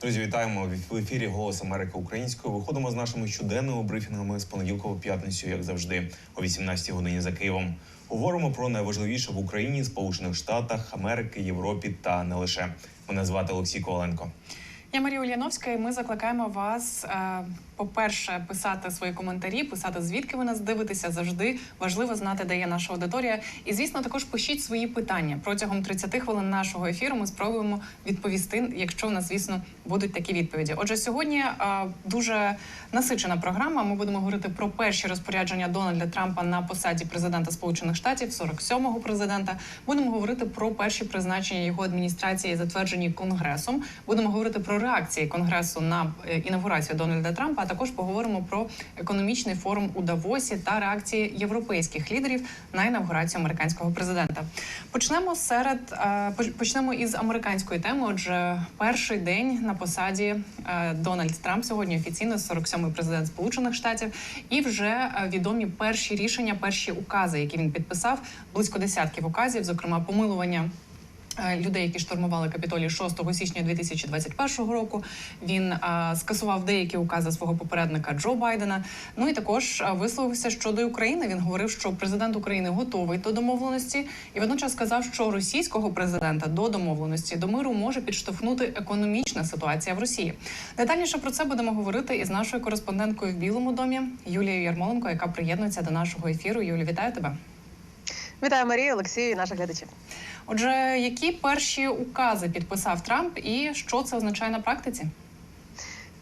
Друзі, вітаємо в ефірі Голос Америки українською. Виходимо з нашими щоденними брифінгами з понеділка по п'ятницю, як завжди, о 18 годині за Києвом. Говоримо про найважливіше в Україні, Сполучених Штатах, Америки, Європі та не лише. Мене звати Олексій Коваленко. Я Марія Ульяновська, і ми закликаємо вас, е, по-перше, писати свої коментарі, писати звідки ви нас дивитеся. Завжди важливо знати, де є наша аудиторія. І звісно, також пишіть свої питання протягом 30 хвилин нашого ефіру. Ми спробуємо відповісти, якщо в нас, звісно, будуть такі відповіді. Отже, сьогодні е, дуже насичена програма. Ми будемо говорити про перші розпорядження Дональда Трампа на посаді президента Сполучених Штатів, 47-го президента. Будемо говорити про перші призначення його адміністрації, затверджені конгресом. Будемо говорити про реакції конгресу на е, інавгурацію Дональда Трампа. А також поговоримо про економічний форум у Давосі та реакції європейських лідерів на інавгурацію американського президента. Почнемо серед е, почнемо із американської теми. Отже, перший день на посаді е, Дональд Трамп сьогодні офіційно 47-й президент Сполучених Штатів, і вже е, відомі перші рішення, перші укази, які він підписав, близько десятків указів, зокрема помилування. Е, Людей, які штурмували капітолій 6 січня 2021 року, він а, скасував деякі укази свого попередника Джо Байдена. Ну і також висловився щодо України. Він говорив, що президент України готовий до домовленості, і водночас сказав, що російського президента до домовленості до миру може підштовхнути економічна ситуація в Росії. Детальніше про це будемо говорити із нашою кореспонденткою в Білому домі Юлією Ярмоленко, яка приєднується до нашого ефіру. Юлі, вітаю тебе. Вітаю Марію, Олексію і наших глядачів. Отже, які перші укази підписав Трамп, і що це означає на практиці?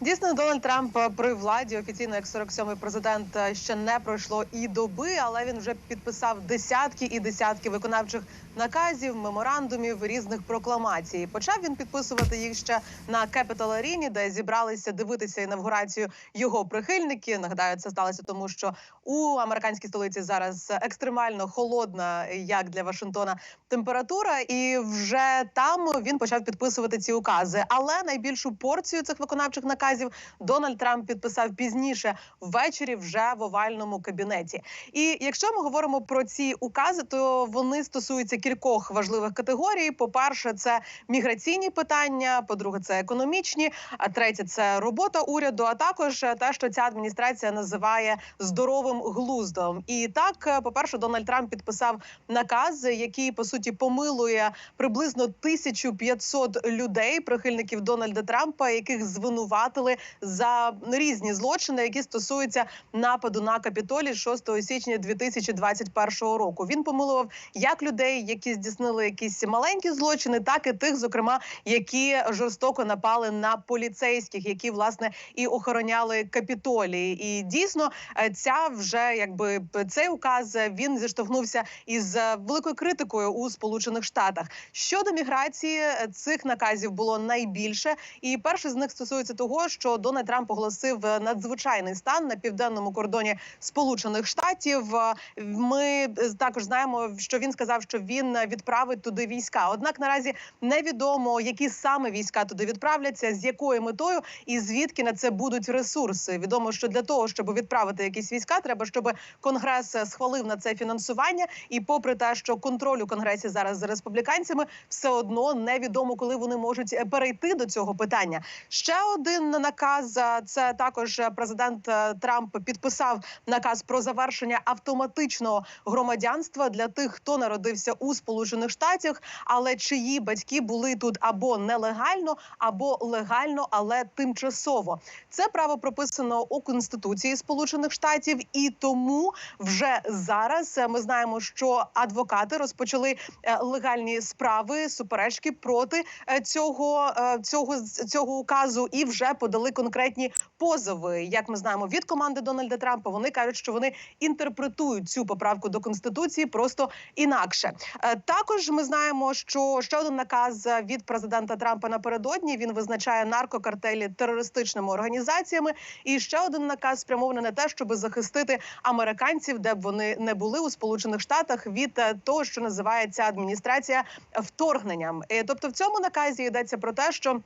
Дійсно, Дональд Трамп при владі офіційно як 47-й президент е, ще не пройшло і доби, але він вже підписав десятки і десятки виконавчих наказів, меморандумів, різних прокламацій. Почав він підписувати їх ще на Capital Arena, де зібралися дивитися інавгурацію його прихильники. Нагадаю, це сталося тому, що у американській столиці зараз екстремально холодна, як для Вашингтона, температура, і вже там він почав підписувати ці укази. Але найбільшу порцію цих виконавчих наказів Дональд Трамп підписав пізніше ввечері, вже в овальному кабінеті. І якщо ми говоримо про ці укази, то вони стосуються кількох важливих категорій. По перше, це міграційні питання. По-друге, це економічні. А третє це робота уряду. А також те, що ця адміністрація називає здоровим глуздом. І так, по перше, Дональд Трамп підписав наказ, який по суті помилує приблизно 1500 людей, прихильників Дональда Трампа, яких звинуватили за різні злочини, які стосуються нападу на капітолій 6 січня 2021 року. Він помилував як людей, які здійснили якісь маленькі злочини, так і тих, зокрема, які жорстоко напали на поліцейських, які власне і охороняли капітолії. І дійсно, е, ця вже якби цей указ е, він зіштовхнувся із е, великою критикою у Сполучених Штатах. Щодо міграції цих наказів було найбільше, і перший з них стосується того, що Дональд Трамп оголосив е, надзвичайний стан на південному кордоні Сполучених Штатів. Е, Ми е, також знаємо, що він сказав, що він відправить туди війська. Однак наразі невідомо, які саме війська туди відправляться, з якою метою і звідки на це будуть ресурси. Відомо, що для того, щоб відправити якісь війська, треба, щоб конгрес схвалив на це фінансування. І попри те, що контроль у конгресі зараз за республіканцями, все одно невідомо, коли вони можуть перейти до цього питання. Ще один наказ е, це також е, президент е, Трамп підписав наказ про завершення автоматичного громадянства для тих, хто народився у Сполучених Штатах, але чиї батьки були тут або нелегально, або легально, але тимчасово. Це право прописано у Конституції Сполучених Штатів, і тому вже зараз ми знаємо, що адвокати розпочали легальні справи, суперечки проти цього, цього цього указу, і вже подали конкретні позови. Як ми знаємо від команди Дональда Трампа, вони кажуть, що вони інтерпретують цю поправку до конституції просто інакше. Е, Також ми знаємо, що ще один наказ від президента Трампа напередодні він визначає наркокартелі терористичними організаціями. І ще один наказ спрямований на те, щоб захистити американців, де б вони не були у Сполучених Штатах від е, того, що називається адміністрація вторгненням. Е, Тобто, в цьому наказі йдеться про те, що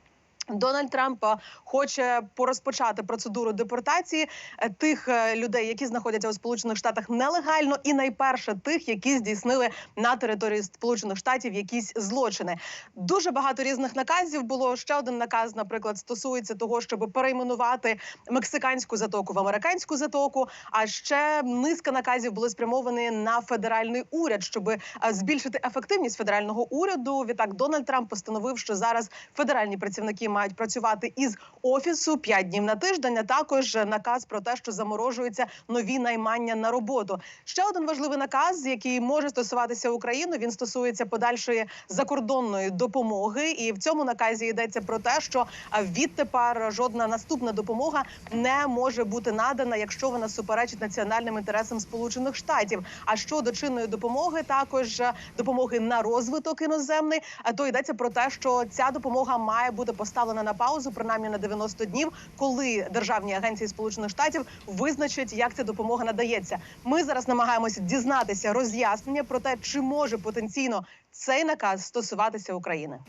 Дональд Трамп е, хоче порозпочати процедуру депортації е, тих е, людей, які знаходяться у Сполучених Штатах нелегально, і найперше тих, які здійснили на території Сполучених Штатів якісь злочини. Дуже багато різних наказів було. Ще один наказ, наприклад, стосується того, щоб перейменувати мексиканську затоку в американську затоку. А ще низка наказів були спрямовані на федеральний уряд, щоб збільшити ефективність федерального уряду. Відтак Дональд Трамп постановив, що зараз федеральні працівники мають працювати із офісу 5 днів на тиждень. А також наказ про те, що заморожуються нові наймання на роботу. Ще один важливий наказ, який може стосуватися України. Він стосується подальшої закордонної допомоги. І в цьому наказі йдеться про те, що відтепер жодна наступна допомога не може бути надана, якщо вона суперечить національним інтересам Сполучених Штатів. А щодо чинної допомоги, також допомоги на розвиток іноземний, то йдеться про те, що ця допомога має бути поставлена на паузу, принаймні на 90 днів, коли державні агенції Сполучених Штатів визначать, як ця допомога надається. Ми зараз намагаємося дізнатися роз'яснення про те, чи може потенційно цей наказ стосуватися України.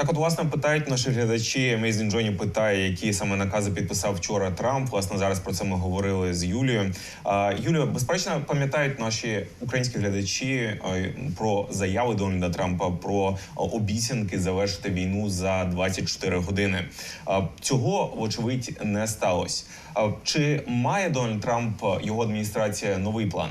Так, от власне питають наші глядачі. Мейзін Джоні питає, які саме накази підписав вчора Трамп. Власне, зараз про це ми говорили з Юлією. Юлія, безперечно, пам'ятають наші українські глядачі про заяви Дональда Трампа про обіцянки завершити війну за 24 години. Цього вочевидь не сталося. Чи має Дональд Трамп його адміністрація новий план?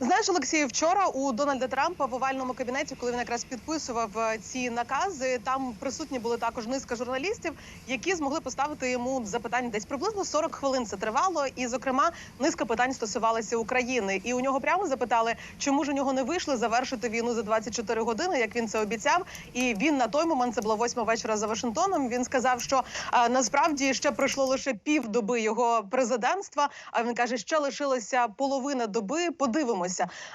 Знаєш, Олексію, вчора у Дональда Трампа в овальному кабінеті, коли він якраз підписував е, ці накази, там присутні були також низка журналістів, які змогли поставити йому запитання десь приблизно 40 хвилин. Це тривало, і зокрема низка питань стосувалися України. І у нього прямо запитали, чому ж у нього не вийшли завершити війну за 24 години, як він це обіцяв. І він на той момент це було восьма вечора за Вашингтоном. Він сказав, що а, насправді ще пройшло лише півдоби його президентства. А він каже, ще лишилася половина доби. Подивимося.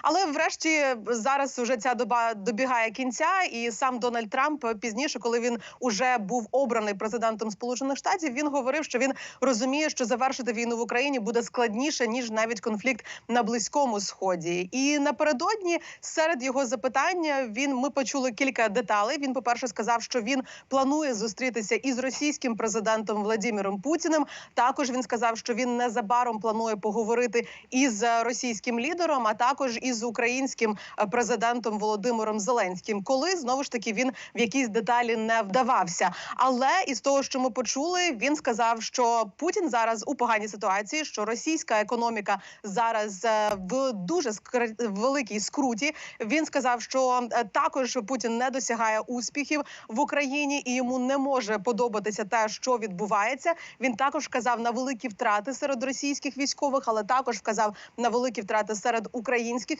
Але врешті зараз уже ця доба добігає кінця, і сам Дональд Трамп пізніше, коли він уже був обраний президентом Сполучених Штатів, він говорив, що він розуміє, що завершити війну в Україні буде складніше ніж навіть конфлікт на близькому сході. І напередодні серед його запитань він ми почули кілька деталей. Він, по перше, сказав, що він планує зустрітися із російським президентом Владимиром Путіним. Також він сказав, що він незабаром планує поговорити із російським лідером, а також із українським е, президентом Володимиром Зеленським, коли знову ж таки він в якісь деталі не вдавався. Але із того, що ми почули, він сказав, що Путін зараз у поганій ситуації, що російська економіка зараз е, в дуже великій скруті. Він сказав, що е, також Путін не досягає успіхів в Україні і йому не може подобатися те, що відбувається. Він також вказав на великі втрати серед російських військових, але також вказав на великі втрати серед українських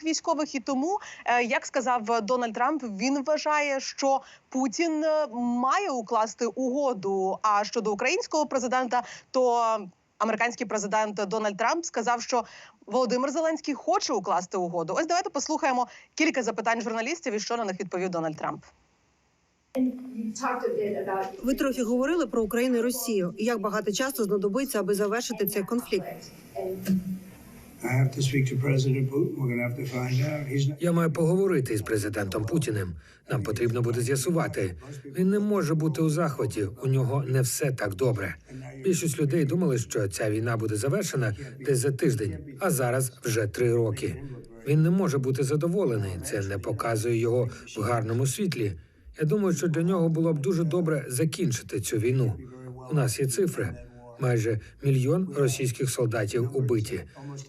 військових. І тому, е, як сказав Дональд Трамп, він вважає, що Путін е, має укласти угоду. А щодо українського президента, то американський президент Дональд Трамп сказав, що Володимир Зеленський хоче укласти угоду. Ось давайте послухаємо кілька запитань журналістів і що на них відповів Дональд Трамп. Ви трохи говорили про Україну і Росію. і Як багато часу знадобиться, аби завершити цей конфлікт? Я маю поговорити із президентом Путіним. Нам потрібно буде з'ясувати. Він не може бути у захваті. У нього не все так добре. Більшість людей думали, що ця війна буде завершена десь за тиждень, а зараз вже три роки. Він не може бути задоволений. Це не показує його в гарному світлі. Я думаю, що для нього було б дуже добре закінчити цю війну. У нас є цифри. Майже мільйон російських солдатів убиті,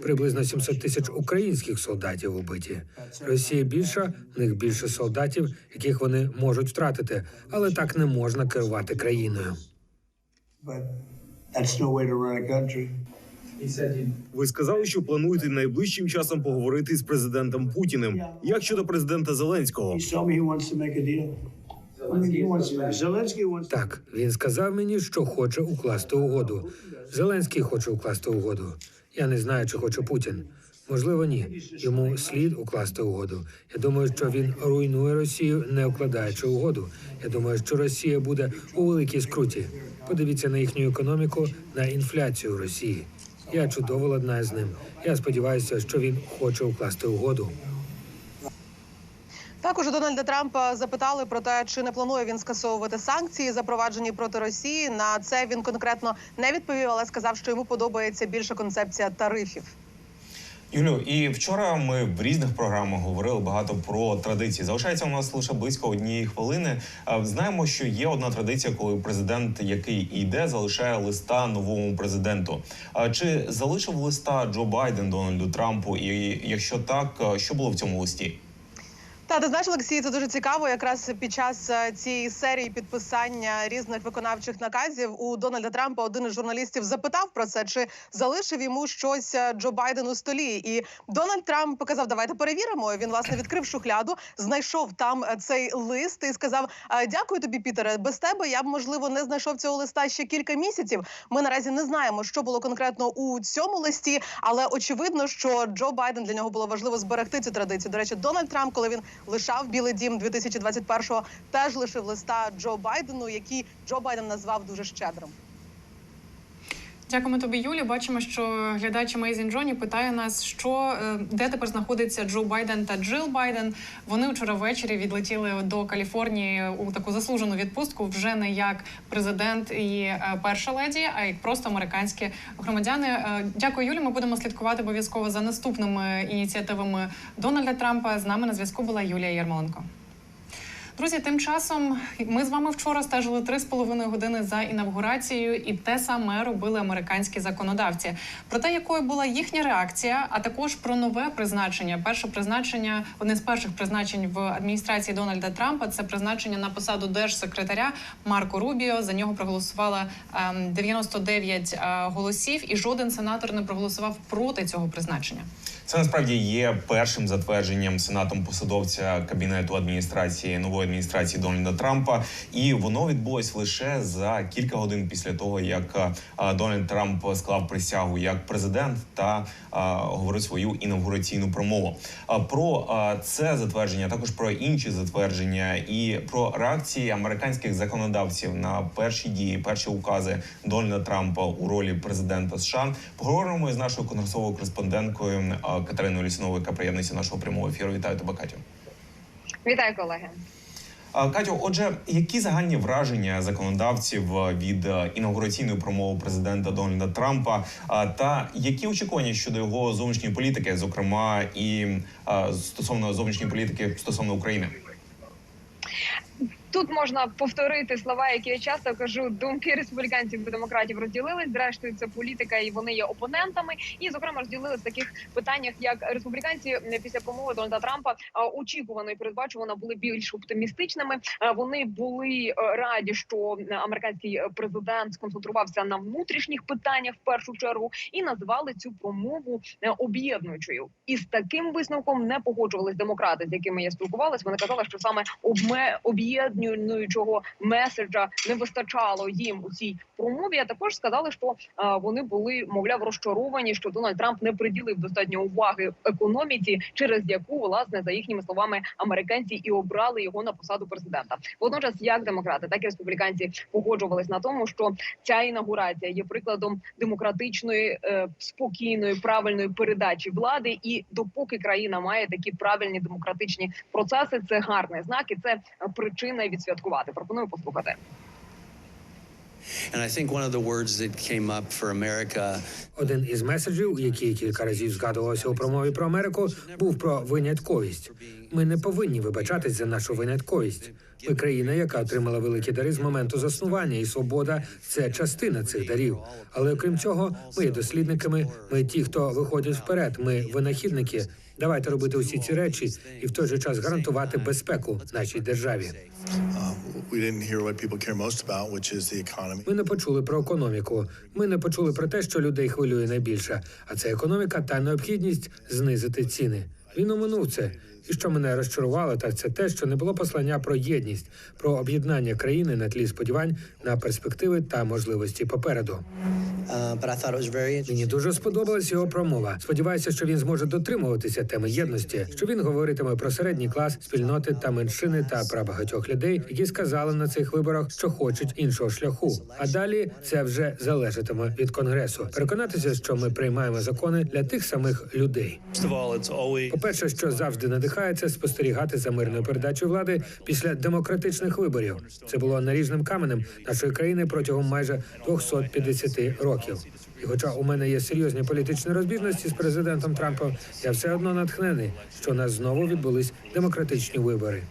приблизно 700 тисяч українських солдатів убиті. Росія більша, в них більше солдатів, яких вони можуть втратити, але так не можна керувати країною. Ви сказали, що плануєте найближчим часом поговорити з президентом Путіним. Як щодо президента Зеленського? Так, він сказав мені, що хоче укласти угоду. Зеленський хоче укласти угоду. Я не знаю, чи хоче Путін. Можливо, ні. Йому слід укласти угоду. Я думаю, що він руйнує Росію, не укладаючи угоду. Я думаю, що Росія буде у великій скруті. Подивіться на їхню економіку, на інфляцію Росії. Я чудово ладнаю з ним. Я сподіваюся, що він хоче укласти угоду. Також Дональда Трампа запитали про те, чи не планує він скасовувати санкції, запроваджені проти Росії. На це він конкретно не відповів, але сказав, що йому подобається більше концепція тарифів. Юлю, і вчора ми в різних програмах говорили багато про традиції. Залишається у нас лише близько однієї хвилини. Знаємо, що є одна традиція, коли президент, який йде, залишає листа новому президенту. Чи залишив листа Джо Байден Дональду Трампу? І якщо так, що було в цьому листі? Та ти знаєш, Олексій, це дуже цікаво. Якраз під час е, цієї серії підписання різних виконавчих наказів у Дональда Трампа один із журналістів запитав про це, чи залишив йому щось е, Джо Байден у столі. І Дональд Трамп показав, давайте перевіримо. Він власне відкрив шухляду, знайшов там е, цей лист і сказав: «Е, Дякую тобі, Пітере. Без тебе я б можливо не знайшов цього листа ще кілька місяців. Ми наразі не знаємо, що було конкретно у цьому листі, але очевидно, що Джо Байден для нього було важливо зберегти цю традицію. До речі, Дональд Трамп, коли він лишав Білий Дім 2021-го, теж лишив листа Джо Байдену, який Джо Байден назвав дуже щедрим. Дякуємо тобі, Юлі. Бачимо, що глядач Amazing Джоні питає нас, що е, де тепер знаходиться Джо Байден та Джил Байден. Вони вчора ввечері відлетіли до Каліфорнії у таку заслужену відпустку вже не як президент і е, перша леді, а як просто американські громадяни. Е, Дякую, Юлі. Ми будемо слідкувати обов'язково за наступними ініціативами Дональда Трампа. З нами на зв'язку була Юлія Ярмоленко. Друзі, тим часом ми з вами вчора стежили три з половиною години за інавгурацією, і те саме робили американські законодавці. Про те, якою була їхня реакція, а також про нове призначення. Перше призначення, одне з перших призначень в адміністрації Дональда Трампа це призначення на посаду держсекретаря Марко Рубіо. За нього проголосувало ем, 99 е, голосів, і жоден сенатор не проголосував проти цього призначення. Це насправді є першим затвердженням сенатом посадовця кабінету адміністрації нової адміністрації Дональда Трампа, і воно відбулось лише за кілька годин після того, як Дональд Трамп склав присягу як президент та говорив свою інавгураційну промову. А про це затвердження, також про інші затвердження і про реакції американських законодавців на перші дії, перші укази Дональда Трампа у ролі президента США. Поговоримо із нашою конгресовою кореспонденткою Катериною Лісновою, яка приєднується нашого прямого ефіру. Вітаю тебе, Катю. Вітаю, колеги. Катю, отже, які загальні враження законодавців від інаугураційної промови президента Дональда Трампа, та які очікування щодо його зовнішньої політики, зокрема і стосовно зовнішньої політики стосовно України? Тут можна повторити слова, які я часто кажу. Думки республіканців та демократів розділились. Зрештою, це політика, і вони є опонентами. І зокрема розділились в таких питаннях, як республіканці е, після промови Дональда Трампа очікувано і передбачувано були більш оптимістичними. Вони були е, раді, що е, американський е, президент сконцентрувався на внутрішніх питаннях в першу чергу і назвали цю промову е, об'єднуючою. І з таким висновком не погоджувались демократи, з якими я спілкувалась. Вони казали, що саме обме об'єднуючого меседжа не вистачало їм у цій промові. А також сказали, що вони були мовляв розчаровані, що Дональд Трамп не приділив достатньо уваги економіці, через яку власне за їхніми словами американці і обрали його на посаду президента. Водночас, як демократи, так і республіканці погоджувались на тому, що ця інаугурація є прикладом демократичної, е, спокійної, правильної передачі влади. І допоки країна має такі правильні демократичні процеси, це гарний знак, і це е, причина відсвяткувати. Пропоную послухати. And I think one of the words that came up for America Один із меседжів, який кілька разів згадувався у промові про Америку, був про винятковість. Ми не повинні вибачатись за нашу винятковість. Ми країна, яка отримала великі дари з моменту заснування, і свобода це частина цих дарів. Але окрім цього, ми є дослідниками. Ми ті, хто виходять вперед. Ми винахідники. Давайте робити усі ці речі і в той же час гарантувати безпеку нашій державі. Ми не почули про економіку. Ми не почули про те, що людей хвилює найбільше. А це економіка та необхідність знизити ціни. Він оминув це. І що мене розчарувало, так це те, що не було послання про єдність, про об'єднання країни на тлі сподівань на перспективи та можливості попереду. uh. Мені дуже сподобалась його промова. Сподіваюся, що він зможе дотримуватися теми єдності, що він говоритиме про середній клас, спільноти та меншини та про багатьох людей, які сказали на цих виборах, що хочуть іншого шляху. А далі це вже залежатиме від конгресу. Переконатися, що ми приймаємо закони для тих самих людей. По перше, що завжди надихає. Надихає спостерігати за мирною передачею влади після демократичних виборів. Це було наріжним каменем нашої країни протягом майже 250 років. І хоча у мене є серйозні політичні розбіжності з президентом Трампом, я все одно натхнений, що у нас знову відбулись демократичні вибори.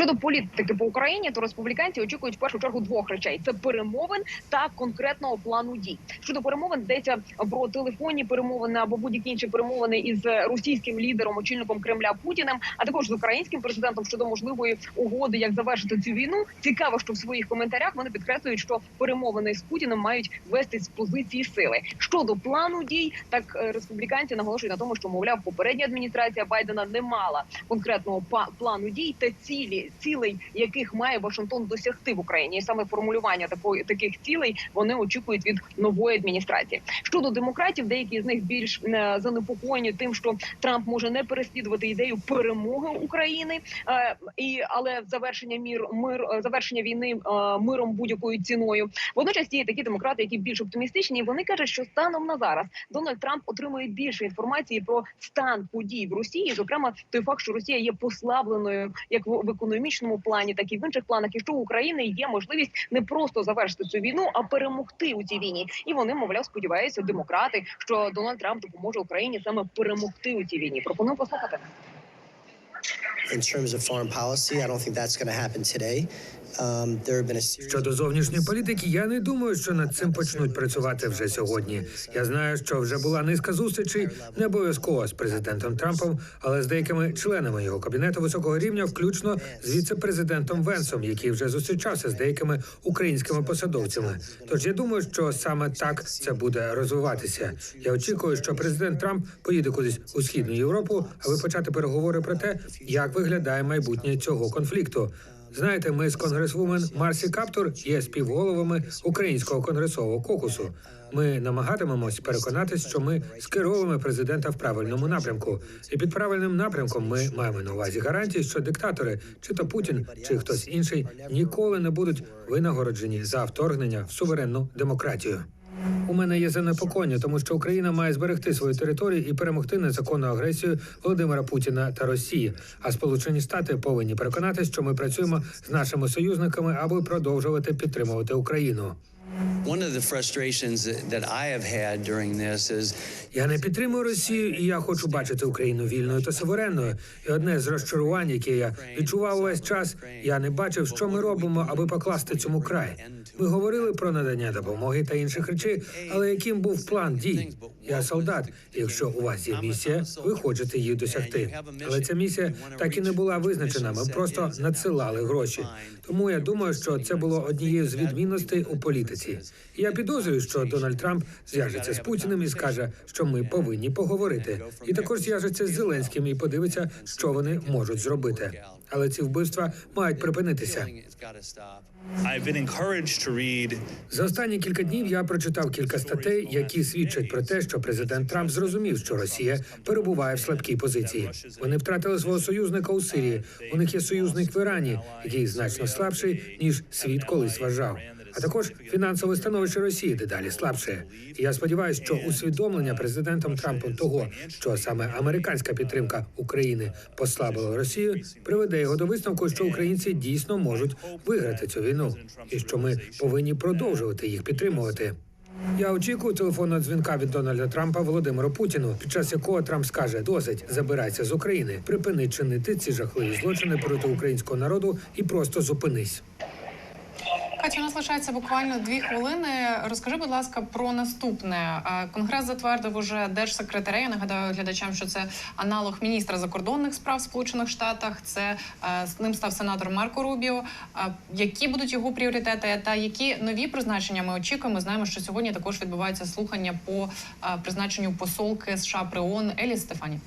Щодо політики по Україні, то республіканці очікують в першу чергу двох речей: це перемовин та конкретного плану дій. Щодо перемовин йдеться про телефонні перемовини або будь-які інші перемовини із російським лідером, очільником Кремля Путіним, а також з українським президентом щодо можливої угоди, як завершити цю війну. Цікаво, що в своїх коментарях вони підкреслюють, що перемовини з Путіним мають вестись з позиції сили. Щодо плану дій, так е, республіканці наголошують на тому, що мовляв, попередня адміністрація Байдена не мала конкретного плану дій та цілі, цілей, яких має Вашингтон досягти в Україні. І саме формулювання такої таких цілей вони очікують від нової адміністрації. Щодо демократів, деякі з них більш е, занепокоєні тим, що Трамп може не переслідувати ідею перемоги України, е, і але завершення мір мир е, завершення війни миром будь-якою ціною. Водночас є такі демократи, які більш оптимістичні. і Вони кажуть, що станом на зараз Дональд Трамп отримує більше інформації про стан подій в Росії, зокрема той факт, що Росія є послабленою як в, в економічному плані, так і в інших планах, і що у України є можливість не просто завершити цю війну, а перемогти у цій війні. І вони, мовляв, сподіваються, демократи, що Дональд Трамп допоможе Україні саме перемогти у цій війні. Пропоную послухати. in terms of foreign policy. I don't think that's going to happen today. Um. Щодо зовнішньої політики, я не думаю, що над цим почнуть працювати вже сьогодні. Я знаю, що вже була низка зустрічей, не обов'язково з президентом Трампом, але з деякими членами його кабінету високого рівня, включно з віце-президентом Венсом, який вже зустрічався з деякими українськими посадовцями. Тож я думаю, що саме так це буде розвиватися. Я очікую, що президент Трамп поїде кудись у східну Європу, аби почати переговори про те, як виглядає майбутнє цього конфлікту. Знаєте, ми з конгресвумен Марсі Каптур є співголовами українського конгресового кокусу. Ми намагатимемось переконатись, що ми скеровуємо президента в правильному напрямку. І під правильним напрямком ми маємо на увазі гарантії, що диктатори, чи то Путін, чи хтось інший, ніколи не будуть винагороджені за вторгнення в суверенну демократію. У мене є занепокоєння, тому що Україна має зберегти свою територію і перемогти незаконну агресію Володимира Путіна та Росії. А Сполучені Штати повинні переконатися, що ми працюємо з нашими союзниками, аби продовжувати підтримувати Україну. One of the frustrations that, I have had during this is Я не підтримую Росію, і я хочу бачити Україну вільною та суверенною. І одне з розчарувань, яке я відчував увесь час, я не бачив, що ми робимо, аби покласти цьому край. Ми говорили про надання допомоги та інших речей, але яким був план дій? Я солдат. Якщо у вас є місія, ви хочете її досягти. Але ця місія так і не була визначена. Ми просто надсилали гроші. Тому я думаю, що це було однією з відмінностей у політиці. Я підозрюю, що Дональд Трамп зв'яжеться з Путіним і скаже, що ми повинні поговорити, і також зв'яжеться з Зеленським і подивиться, що вони можуть зробити. Але ці вбивства мають припинитися. За останні кілька днів я прочитав кілька статей, які свідчать про те, що президент Трамп зрозумів, що Росія перебуває в слабкій позиції. Вони втратили свого союзника у Сирії. У них є союзник в Ірані, який значно слабший ніж світ колись вважав. А також фінансове становище Росії дедалі слабше. І я сподіваюся, що усвідомлення президентом Трампом того, що саме американська підтримка України послабила Росію, приведе його до висновку, що українці дійсно можуть виграти цю війну, і що ми повинні продовжувати їх підтримувати. Я очікую телефонного дзвінка від Дональда Трампа Володимиру Путіну, під час якого Трамп скаже: досить забирайся з України, припини чинити ці жахливі злочини проти українського народу і просто зупинись. Катя, у нас лишається буквально дві хвилини. Розкажи, будь ласка, про наступне. Е, Конгрес затвердив уже держсекретаря. Я нагадаю глядачам, що це аналог міністра закордонних справ Сполучених Штатах. Це е, з ним став сенатор Марко Рубіо. Е, Які будуть його пріоритети та які нові призначення ми очікуємо? Знаємо, що сьогодні також відбувається слухання по призначенню посолки США при ООН Елі Стефані.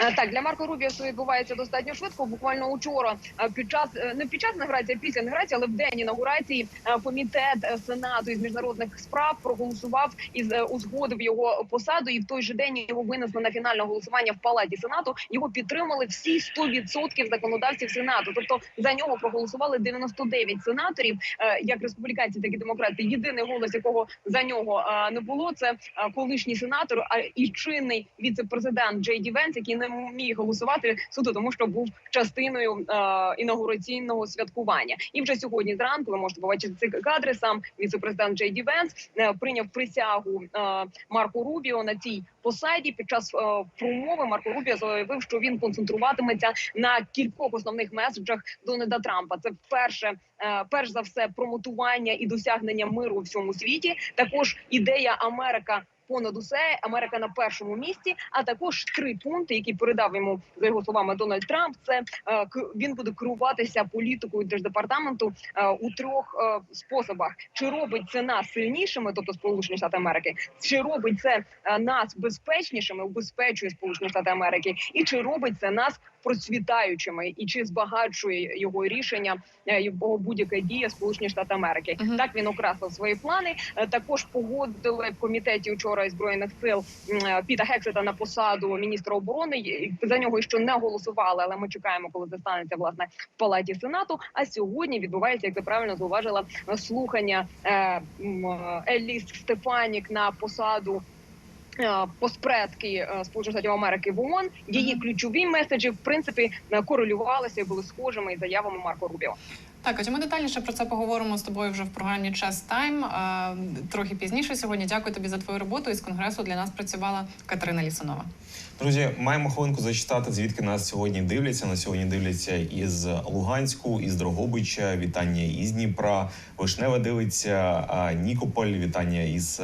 Е, Так, для Марко Рубіо все відбувається достатньо швидко. Буквально учора е, під час е, не під час інаугурації, а після інаугурації, але в день інаугурації комітет сенату із міжнародних справ проголосував і узгодив його посаду. І в той же день його винесли на фінальне голосування в палаті сенату. Його підтримали всі 100% законодавців сенату. Тобто за нього проголосували 99 сенаторів, як республіканці, так і демократи. Єдиний голос, якого за нього не було, це колишній сенатор, а і чинний віце-президент Джей Ді Венс, який не не міг голосувати суто, тому що був частиною е, інаугураційного святкування. І вже сьогодні зранку ви можете побачити ці кадри. Сам віцепрезидент Джей Ді Венс е, прийняв присягу е, Марко Рубіо на цій посаді. Під час е, промови Марко Рубіо заявив, що він концентруватиметься на кількох основних меседжах Дональда Трампа. Це перше, е, перш за все, промотування і досягнення миру у всьому світі. Також ідея Америка. Понад усе Америка на першому місці, а також три пункти, які передав йому за його словами Дональд Трамп. Це е, він буде керуватися політикою держдепартаменту е, у трьох е, способах: чи робить це нас сильнішими, тобто Сполучені Штати Америки, чи робить це нас безпечнішими, убезпечує Сполучені Штати Америки, і чи робить це нас процвітаючими, і чи збагачує його рішення його будь-яка дія Сполучені Штати Америки. Так він окреслив свої плани. Також погодили в комітеті вчора із збройних сил е, Піта Гексета на посаду міністра оборони. За нього ще не голосували, але ми чекаємо, коли це станеться власне в палаті сенату. А сьогодні відбувається, як ти правильно зауважила, слухання е, е, Еліс Стефанік на посаду. Поспредки Сполучених Штатів Америки в ООН. її ключові меседжі в принципі корелювалися і були схожими із заявами Марко Рубіо. Так, отже, ми детальніше про це поговоримо з тобою вже в програмі Час Тайм. Трохи пізніше сьогодні. Дякую тобі за твою роботу. Із конгресу для нас працювала Катерина Лісунова. Друзі, маємо хвилинку зачитати, звідки нас сьогодні дивляться. На сьогодні дивляться із Луганську, із Дрогобича, вітання із Дніпра. Вишневе дивиться Нікополь, вітання із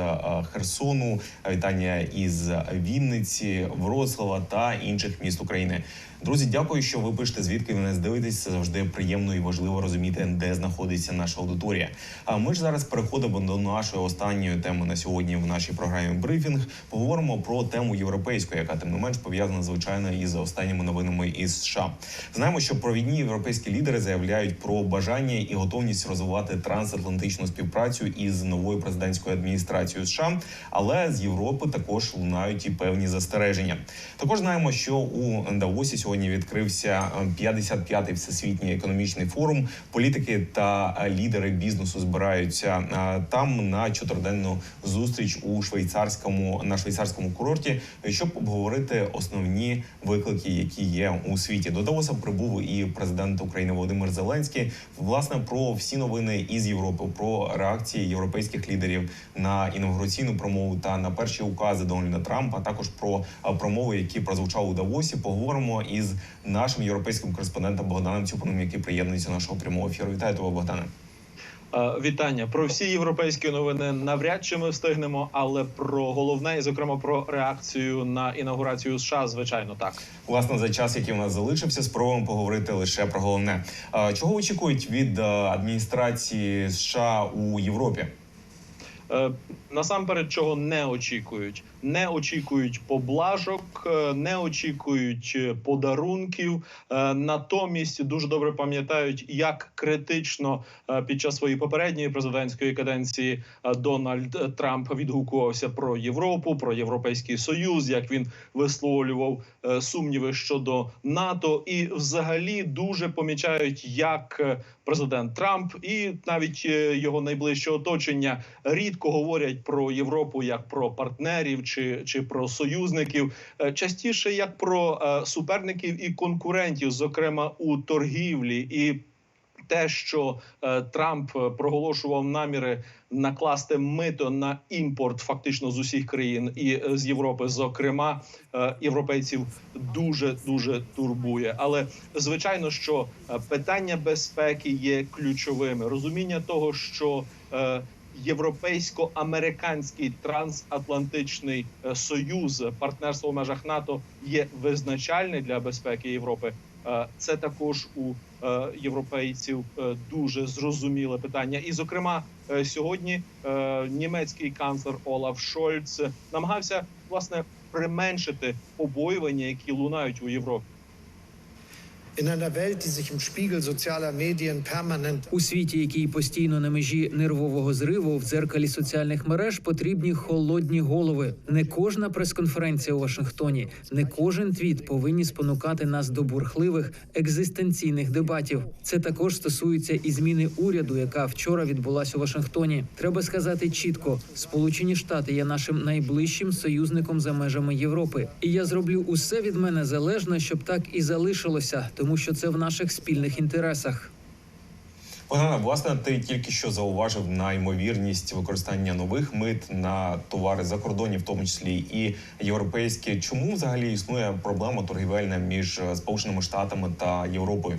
Херсону, вітання із Вінниці, Вроцлава та інших міст України. Друзі, дякую, що ви пишете, звідки ви нас дивитесь. Це завжди приємно і важливо розуміти, де знаходиться наша аудиторія. А ми ж зараз переходимо до нашої останньої теми на сьогодні в нашій програмі брифінг. Поговоримо про тему європейську, яка тим не менш пов'язана звичайно із останніми новинами із США. Знаємо, що провідні європейські лідери заявляють про бажання і готовність розвивати трансатлантичну співпрацю із новою президентською адміністрацією США, але з Європи також лунають і певні застереження. Також знаємо, що у Давосі сьогодні відкрився е, 55-й всесвітній економічний форум. Політики та е, лідери бізнесу збираються е, там на чотириденну зустріч у швейцарському на швейцарському курорті, щоб обговорити основні виклики, які є у світі. До Давоса прибув і президент України Володимир Зеленський. Власне про всі новини із Європи, про реакції європейських лідерів на інавгураційну промову та на перші укази Дональда Трампа, а також про промови, які прозвучали у Давосі. Поговоримо із нашим європейським кореспондентом Богданом Цюпаном, який приєднується до нашого прямого ефіру. Вітаю тебе, Богдане. Е, Вітання про всі європейські новини навряд чи ми встигнемо, але про головне і зокрема про реакцію на інаугурацію США, звичайно, так. Власне, за час, який у нас залишився, спробуємо поговорити лише про головне. Чого очікують від адміністрації США у Європі? Е, Насамперед, чого не очікують, не очікують поблажок, е, не очікують е, подарунків. Натомість дуже добре пам'ятають, як критично під час своєї попередньої президентської каденції Дональд Трамп відгукувався про Європу, про європейський союз, як він висловлював сумніви щодо НАТО, і взагалі дуже помічають, як президент Трамп і навіть його найближче оточення рідко говорять про Європу як про партнерів чи, чи про союзників, е, частіше як про е, суперників і конкурентів, зокрема у торгівлі і. Те, що е, Трамп проголошував наміри накласти мито на імпорт, фактично з усіх країн і з Європи, зокрема, європейців дуже дуже турбує. Але звичайно, що питання безпеки є ключовими. Розуміння того, що європейсько-американський трансатлантичний е, союз, партнерство в межах НАТО є визначальний для безпеки Європи. Е, Це також у е, європейців е, дуже зрозуміле питання. І, зокрема, е, сьогодні е, німецький канцлер Олаф Шольц намагався власне применшити побоювання, які лунають у Європі. У світі, який постійно на межі нервового зриву, в дзеркалі соціальних мереж потрібні холодні голови. Не кожна прес-конференція у Вашингтоні, не кожен твіт повинні спонукати нас до бурхливих екзистенційних дебатів. Це також стосується і зміни уряду, яка вчора відбулася у Вашингтоні. Треба сказати чітко: Сполучені Штати є нашим найближчим союзником за межами Європи, і я зроблю усе від мене залежне, щоб так і залишилося, тому що це в наших спільних інтересах. Богдана, власне, ти тільки що зауважив на ймовірність використання нових мит на товари за кордоні, в тому числі і європейські. Чому взагалі існує проблема торгівельна між е, Сполученими Штатами та Європою?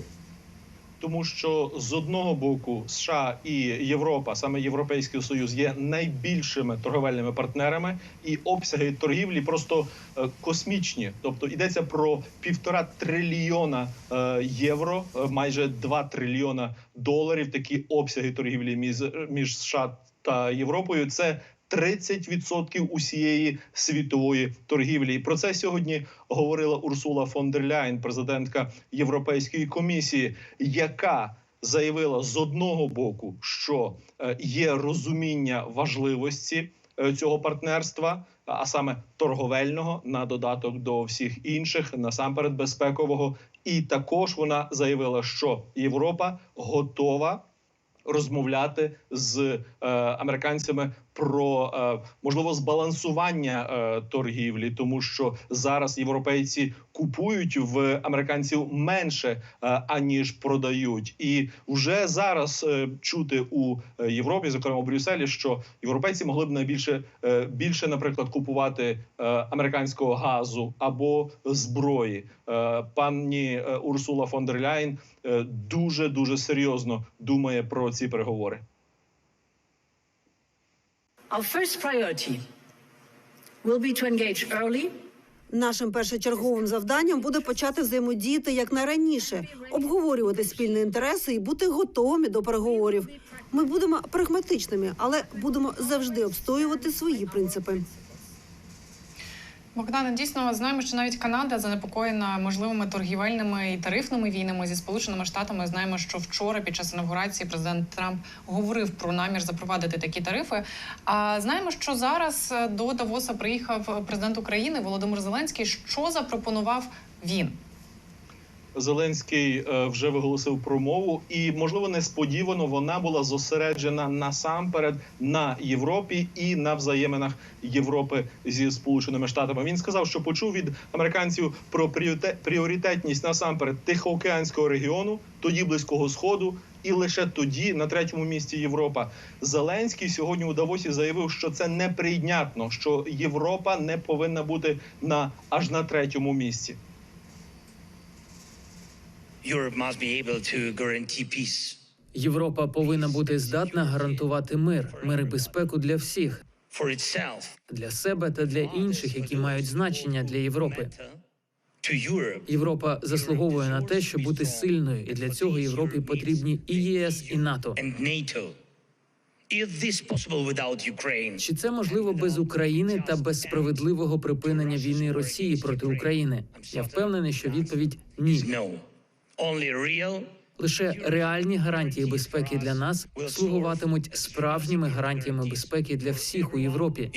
Тому що з одного боку США і Європа, саме Європейський Союз, є найбільшими торговельними партнерами, і обсяги торгівлі просто е, космічні. Тобто йдеться про півтора трильйона е, євро, е, майже два трильйона доларів. Такі обсяги торгівлі між, між США та Європою. Це 30% усієї світової торгівлі. І про це сьогодні говорила Урсула фон дер Ляйн, президентка Європейської комісії, яка заявила з одного боку, що е, є розуміння важливості е, цього партнерства, а саме торговельного на додаток до всіх інших, насамперед безпекового. І також вона заявила, що Європа готова розмовляти з е, американцями про е, можливо збалансування е, торгівлі, тому що зараз європейці купують в американців менше е, аніж продають, і вже зараз чути у Європі, зокрема у Брюсселі, що європейці могли б найбільше більше, наприклад, купувати американського газу або зброї. Пані Урсула фон дер Ляйн дуже дуже серйозно думає про ці переговори. Our first priority will be to engage early Нашим першочерговим завданням буде почати взаємодіяти якнайраніше, обговорювати спільні інтереси і бути готовими до переговорів. Ми будемо прагматичними, але будемо завжди обстоювати свої принципи. Богдане, дійсно знаємо, що навіть Канада занепокоєна можливими торгівельними і тарифними війнами зі сполученими штатами. Знаємо, що вчора під час інаугурації президент Трамп говорив про намір запровадити такі тарифи. А знаємо, що зараз е, до Давоса приїхав президент України Володимир Зеленський. Що запропонував він? Зеленський е, вже виголосив промову, і можливо несподівано вона була зосереджена насамперед на Європі і на взаєминах Європи зі Сполученими Штатами. Він сказав, що почув від американців про пріорите- пріоритетність насамперед Тихоокеанського регіону, тоді близького сходу. І лише тоді, на третьому місці, Європа. Зеленський сьогодні у Давосі заявив, що це неприйнятно, що Європа не повинна бути на аж на третьому місці. Europe must be able to guarantee peace. Європа повинна бути здатна гарантувати мир, мир і безпеку для всіх, для себе та для інших, які мають значення для Європи. Європа заслуговує на те, щоб бути сильною, і для цього Європі потрібні і ЄС, і НАТО. Чи це можливо без України та без справедливого припинення війни Росії проти України? Я впевнений, що відповідь ні. Лише реальні гарантії безпеки для нас слугуватимуть справжніми гарантіями безпеки для всіх у Європі.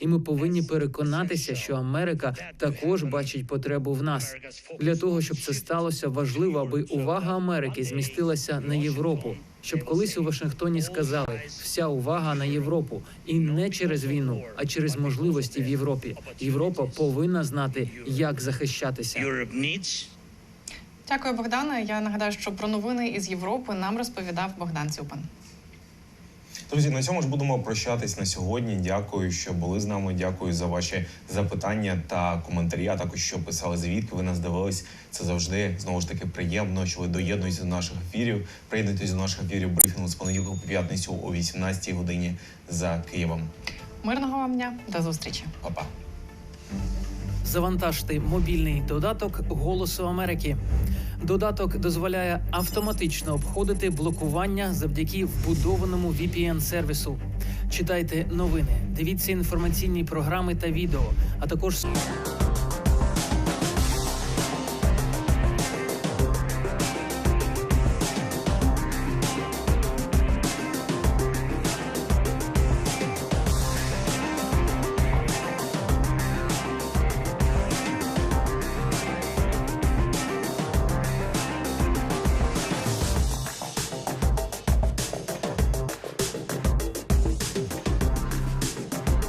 І ми повинні переконатися, що Америка також бачить потребу в нас. Для того щоб це сталося, важливо, аби увага Америки змістилася на Європу. Щоб колись у Вашингтоні сказали вся увага на Європу, і не через війну, а через можливості в Європі. Європа повинна знати, як захищатися. Дякую, Богдане. Я нагадаю, що про новини із Європи нам розповідав Богдан Цюпан. Друзі, на цьому ж будемо прощатись на сьогодні. Дякую, що були з нами. Дякую за ваші запитання та коментарі. А також що писали звідки ви нас дивились. Це завжди знову ж таки приємно, що ви доєднуєтеся до наших ефірів. Приєднуйтесь до наших ефірів брифінгу з понеділка по п'ятницю о 18 годині за Києвом. Мирного вам дня, до зустрічі. Па-па. Завантажте мобільний додаток Голосу Америки. Додаток дозволяє автоматично обходити блокування завдяки вбудованому VPN-сервісу. Читайте новини, дивіться інформаційні програми та відео, а також